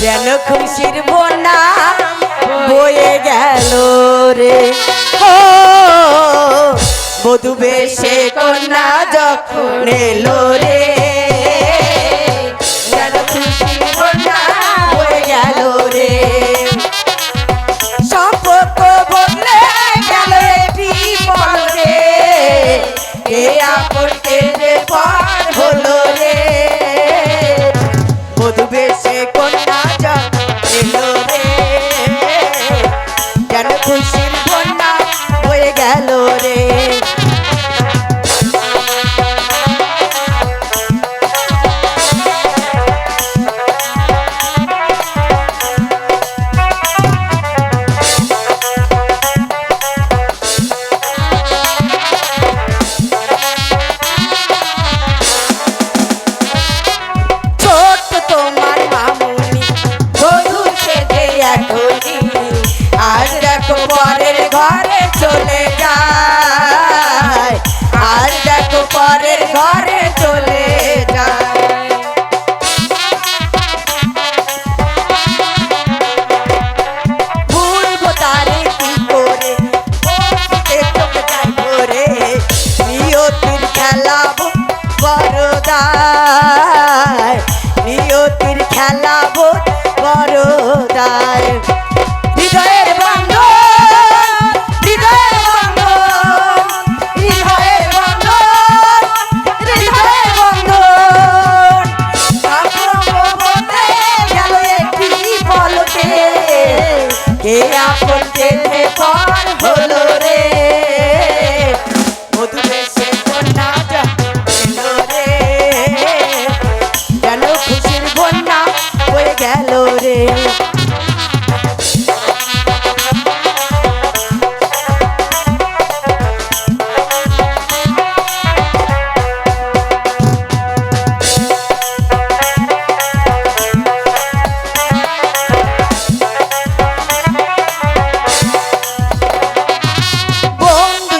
যেন খুশির বন্যা বয়ে গেল রে। ও বধু বেশে কন্যা যখন এলো রে Yeah. ঘরে চলে যায়। ভুলবো তারে কি করে? চোখ যাই ভরে নিয়তির খেলাবো পলকে কে আপন কেঁদে পর হলো রে? মধু বেশে কন্যা যা এলো রে। যেন খুশির বন্যা হয়ে গেল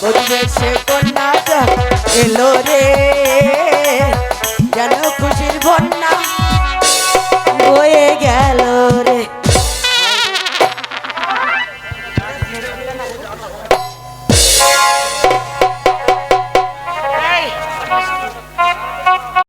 পরিবেশে কন্যাটা এলো রে। যেন খুশির বন